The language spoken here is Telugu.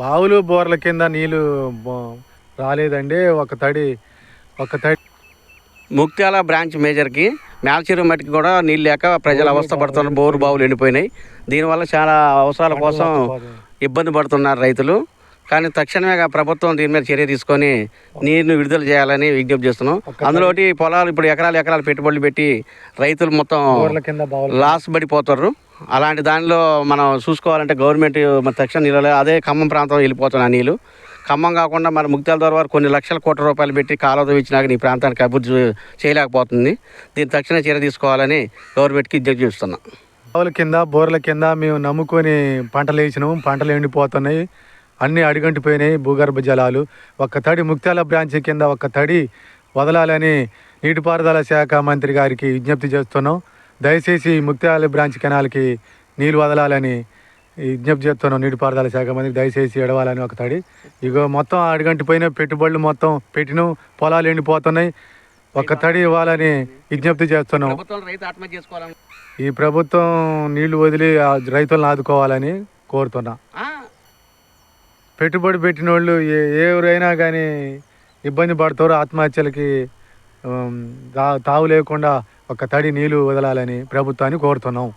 బావులు బోర్ల కింద నీళ్ళు రాలేదండి. ఒక తడి ఒక తడి. ముక్త్యాల బ్రాంచ్ మేజర్కి మేల్చెరువు మట్టికి కూడా నీళ్ళు లేక ప్రజలు అవస్థ పడుతున్నారు బోరు బావులు ఎండిపోయినాయి. దీనివల్ల చాలా అవసరాల కోసం ఇబ్బంది పడుతున్నారు రైతులు. కానీ తక్షణమే ప్రభుత్వం దీని మీద చర్య తీసుకొని నీరుని విడుదల చేయాలని విజ్ఞప్తి చేస్తున్నాం. అందులోటి పొలాలు ఇప్పుడు ఎకరాలు ఎకరాలు పెట్టుబడులు పెట్టి రైతులు మొత్తం లాస్ పడిపోతారు అలాంటి దానిలో మనం చూసుకోవాలంటే గవర్నమెంట్ మరి తక్షణ నీళ్ళు అదే ఖమ్మం ప్రాంతం వెళ్ళిపోతున్న నీళ్ళు ఖమ్మం కాకుండా మన ముక్తాల ద్వారా వారు కొన్ని లక్షల కోట్ల రూపాయలు పెట్టి కాలువ ఇచ్చినాక ఈ ప్రాంతానికి అభివృద్ధి చేయలేకపోతుంది. దీన్ని తక్షణ చర్య తీసుకోవాలని గవర్నమెంట్కి విజ్ఞప్తి చేస్తున్నాం. బావుల కింద బోర్ల కింద మేము నమ్ముకొని పంటలు వేసినాము. పంటలు ఎండిపోతున్నాయి. అన్నీ అడిగంటిపోయినాయి భూగర్భ జలాలు. ఒక్క తడి ముక్తాల బ్రాంచ్ కింద ఒక్క తడి వదలాలని నీటిపారుదల శాఖ మంత్రి గారికి విజ్ఞప్తి చేస్తున్నాం. దయచేసి ముక్తాల బ్రాంచ్ కెనాల్కి నీళ్ళు వదలాలని విజ్ఞప్తి చేస్తున్నాం నీటిపారుదల శాఖ మంత్రి. దయచేసి ఎడవాలని ఒక తడి. ఇగో మొత్తం అడిగంటిపోయిన పెట్టుబడులు మొత్తం పెట్టినాం పొలాలు ఎండిపోతున్నాయి. ఒక్క తడి ఇవ్వాలని విజ్ఞప్తి చేస్తున్నాం. ఈ ప్రభుత్వం నీళ్ళు వదిలి రైతులను ఆదుకోవాలని కోరుతున్నా. పెట్టుబడి పెట్టిన వాళ్ళు ఏ ఎవరైనా కానీ ఇబ్బంది పడతారు ఆత్మహత్యలకి తా- తావు లేకుండా ఒక తడి నీళ్ళు వదలాలని ప్రభుత్వాన్ని కోరుతున్నాం.